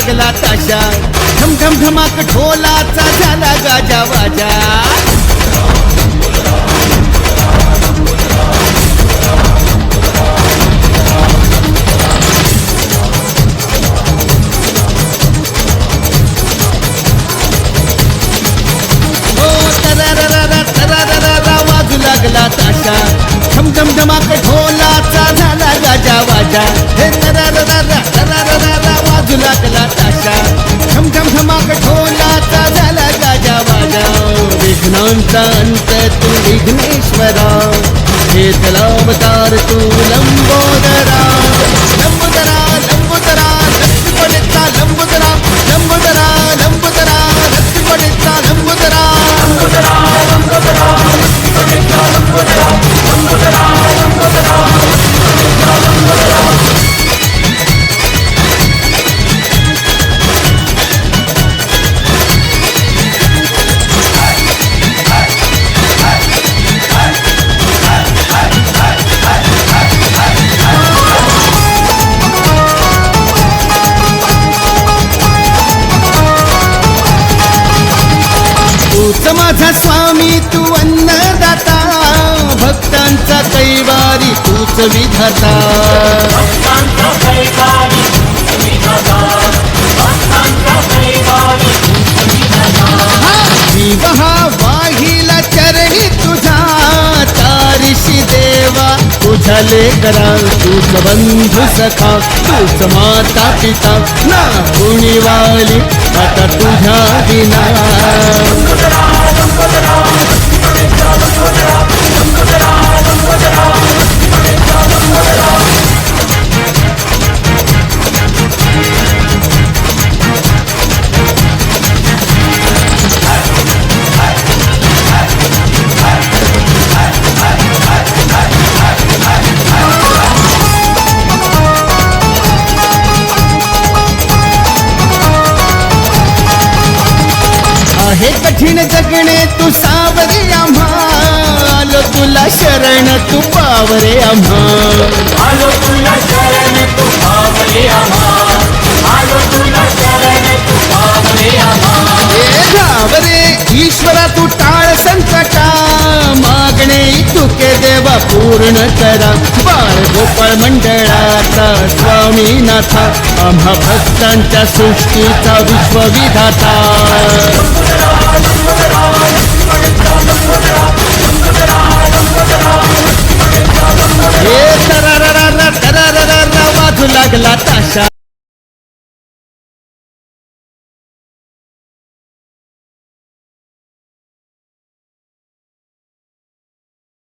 लागला ताशा. ठमठम धमाक ढोलाचा झाला गाजा वाजा. विघ्नांचा अंत तू विघ्नेश्वरा घेतला अवतार तू लंबोदरा लंबोदरा माझा स्वामी तू अन्नदाता. भक्तांचा कैवारी तूच विधाता. जीव हा वाहिला चरणी तुझा. तारिशी देवा तुझ्या लेकरा तूच बंधू सखा तूच माता पिता ना कुणी वाली आता तुझ्या कठीण जगणे तू सावरे आम्हा आलो तुला शरण तू पावरे आम्हा आलो तुला शरण तू पावले आम्हा आलो तुला शरण तू पावले आम्हा रावरे ईश्वरा तू टाळ संकटा. मागणे तुके देवा पूर्ण करा. बाळ गोपाळ मंडळाचा स्वामीनाथा. आम्हा भक्तांच्या सृष्टीचा विश्वविधाता.